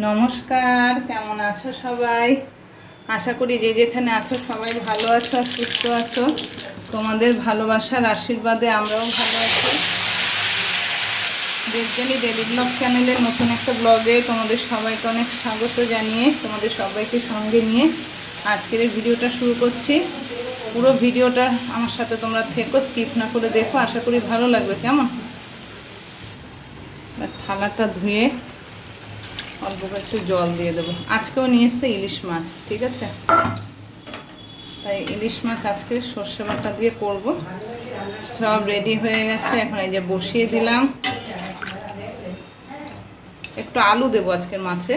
নমস্কার, কেমন আছো সবাই? আশা করি যে যেখানে আছো সবাই ভালো আছো আর সুস্থ আছো। তোমাদের ভালোবাসার আশীর্বাদে আমরাও ভালো আছি। দেবজানি ডেলি ব্লগ চ্যানেলের নতুন একটা ব্লগে তোমাদের সবাইকে অনেক স্বাগত জানিয়ে তোমাদের সবাইকে সঙ্গে নিয়ে আজকের ভিডিওটা শুরু করছি। পুরো ভিডিওটা আমার সাথে তোমরা থেকো, স্কিপ না করে দেখো। আশা করি ভালো লাগবে, কেমন? থালাটা ধুয়ে অল্প একটু জল দিয়ে দেবো। আজকেও নিয়ে এসছে ইলিশ মাছ, ঠিক আছে? তাই ইলিশ মাছ আজকে সর্ষে বাটা দিয়ে করব। সব রেডি হয়ে গেছে, এখন এই যে বসিয়ে দিলাম। একটু আলু দেবো আজকের মাছে।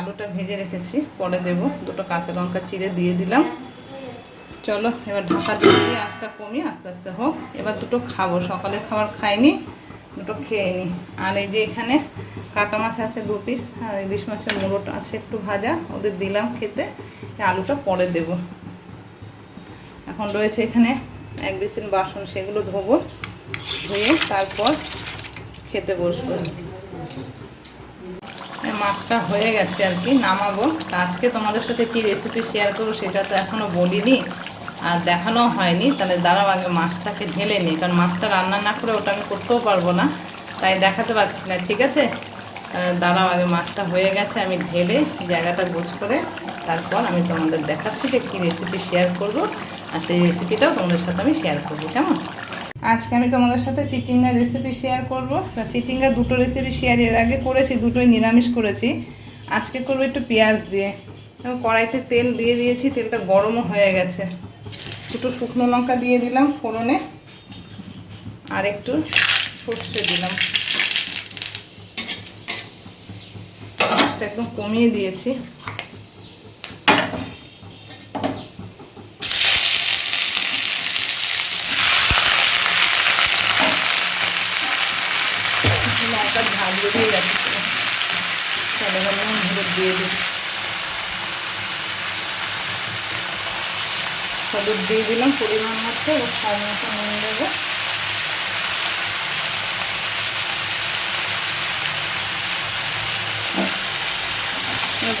আলুটা ভেজে রেখেছি, পরে দেব। দুটো কাঁচা লঙ্কা চিড়ে দিয়ে দিলাম। চলো, এবার ঢাকা দিয়ে আঁচটা কমিয়ে আস্তে আস্তে হোক। এবার দুটো খাব সকালে খাবার খাইনি। দুটো খেয়ে নিই আর এই যে এখানে কাটা মাছ আছে দু পিস আর ইলিশ মাছের মুড়োটা আছে একটু ভাজা, ওদের দিলাম খেতে। আলুটা পরে দেব। এখন রয়েছে এখানে এক বিসিন বাসন, সেগুলো ধোবো, ধুয়ে তারপর খেতে বসবো। মাছটা হয়ে গেছে আর কি, নামাবো। আজকে তোমাদের সাথে কি রেসিপি শেয়ার করব সেটা তো এখনও বলিনি। আর দেখানো হয়নি, তাহলে দাঁড়াও আগে মাছটাকে ঢেলে নিই, কারণ মাছটা রান্না না করে ওটা আমি করতেও পারব না, তাই দেখাতে পারছি না, ঠিক আছে? দাঁড়াও আগে মাছটা হয়ে গেছে, আমি ঢেলে জায়গাটা গোছ করে তারপর আমি তোমাদের দেখাচ্ছি যে কী রেসিপি শেয়ার করব, আর সেই রেসিপিটাও তোমাদের সাথে আমি শেয়ার করব, কেমন? আজকে আমি তোমাদের সাথে চিচিঙ্গার রেসিপি শেয়ার করব, তা চিচিঙ্গার দুটো রেসিপি শেয়ার এর আগে করেছি, দুটোই নিরামিষ করেছি, আজকে করব একটু পেঁয়াজ দিয়ে কড়াইতে তেল দিয়ে দিয়েছি, তেলটা গরমও হয়ে গেছে। দুটো শুকনো লঙ্কা দিয়ে দিলাম ফোড়নে আর একটু সর্ষে দিলাম। একদম কমিয়ে দিয়েছি। লঙ্কার হলুদ দিয়ে দিই হলুদ দিয়ে দিলাম পরিমাণ মতো, এবার স্বাদ মতো নুন দেবো।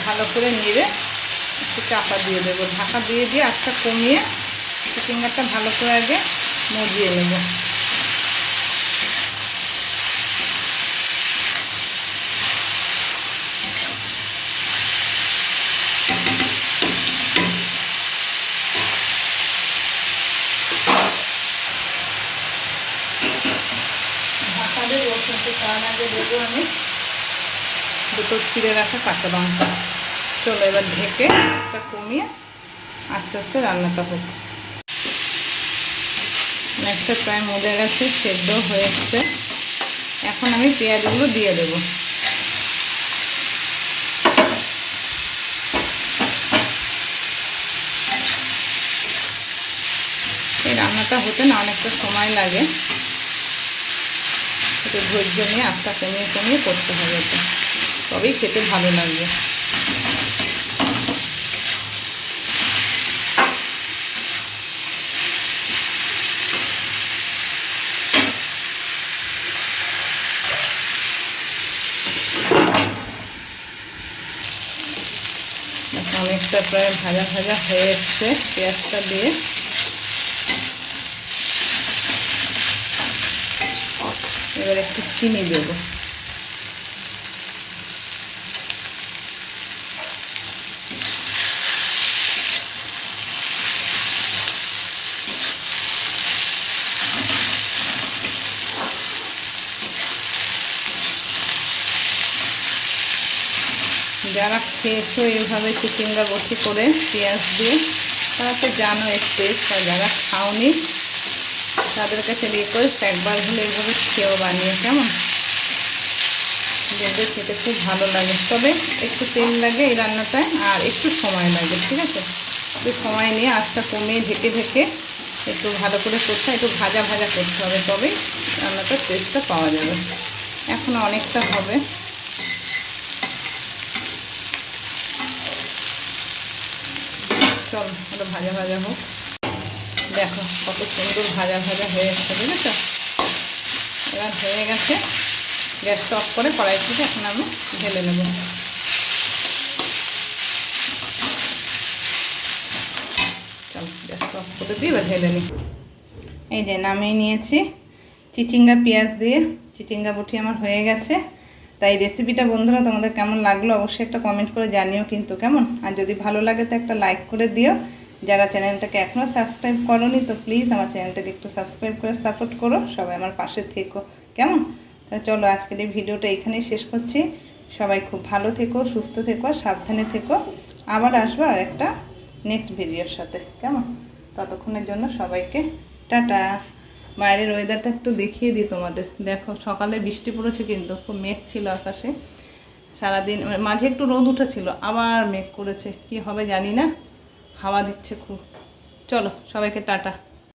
ভালো করে নেড়ে একটু চাপা দিয়ে দেবো। ঢাকা দিয়ে দিয়ে আটটা কমিয়ে চিকেনটা ভালো করে আগে মজিয়ে নেব ঢাকা আগে দেবো আমি। দুটো ছিঁড়ে রাখা কাঁচা লঙ্কা। চলো এবার ঢেকে একটা কমিয়ে আস্তে আস্তে রান্নাটা হোক। একটা প্রায় মজে গেছে, সেদ্ধ হয়েছে। এখন আমি পেঁয়াজগুলো দিয়ে দেবো। এই রান্নাটা হতে না অনেকটা সময় লাগে। একটু ধৈর্য নিয়ে আস্তা কমিয়ে কমিয়ে করতে হবে এটা তবেই খেতে ভালো লাগবে। অনেকটা প্রায় ভাজা ভাজা হয়ে এসছে পেঁয়াজটা দিয়ে। এবার একটু চিনি দেবো। যারা খেয়েছো এইভাবে চিকেনটা বসি করে পেঁয়াজ দিয়ে, তারা তো জানো এর টেস্ট আর যারা খাওনি তাদের কাছে রিকোয়েস্ট একবার হলে এইভাবে খেয়েও বানিয়ে, কেমন? দেখবে খেতে খুব ভালো লাগে। তবে একটু তেল লাগে এই রান্নাটায় আর একটু সময় লাগে, ঠিক আছে? একটু সময় নিয়ে আঁচটা কমিয়ে ঢেকে ঢেকে একটু ভালো করে করতে হয় একটু ভাজা ভাজা করতে হবে, তবেই রান্নাটার টেস্টটা পাওয়া যাবে। এখন অনেকটা হবে। চল ভাজা ভাজা হোক। দেখো কত সুন্দর ভাজা ভাজা হয়ে গেছে, বুঝেছ? এবার হয়ে গেছে গ্যাসটা অফ করে কড়াই থেকে এখন আমি ঢেলে নেব। চলো করে নিই এই যে নামিয়ে নিয়েছি চিচিঙ্গা পেঁয়াজ দিয়ে। চিচিঙ্গা বুটি আমার হয়ে গেছে। তাই রেসিপিটা বন্ধুরা তোমাদের কেমন লাগল অবশ্যই একটা কমেন্ট করে জানিও কিন্তু কেমন? আর যদি ভালো লাগে তো একটা লাইক করে দিও। যারা চ্যানেলটাকে এখনও সাবস্ক্রাইব করনি, তো প্লিজ আমার চ্যানেলটাকে একটু সাবস্ক্রাইব করে সাপোর্ট করো, সবাই আমার পাশে থেকো। কেমন? তা চলো আজকের এই ভিডিওটা এখানেই শেষ করছি। সবাই খুব ভালো থেকো, সুস্থ থেকো, সাবধানে থেকো। আবার আসব আর একটা নেক্সট ভিডিওর সাথে। কেমন? ততক্ষণের জন্য সবাইকে টাটা। বাইরের ওয়েদারটা একটু দেখিয়ে দিই তোমাদের। দেখো সকালে বৃষ্টি পড়েছে কিন্তু, খুব মেঘ ছিল আকাশে। সারাদিন মানে মাঝে একটু রোদ উঠেছিল, আবার মেঘ করেছে। কি হবে জানি না। হাওয়া দিচ্ছে খুব। চলো সবাইকে টাটা।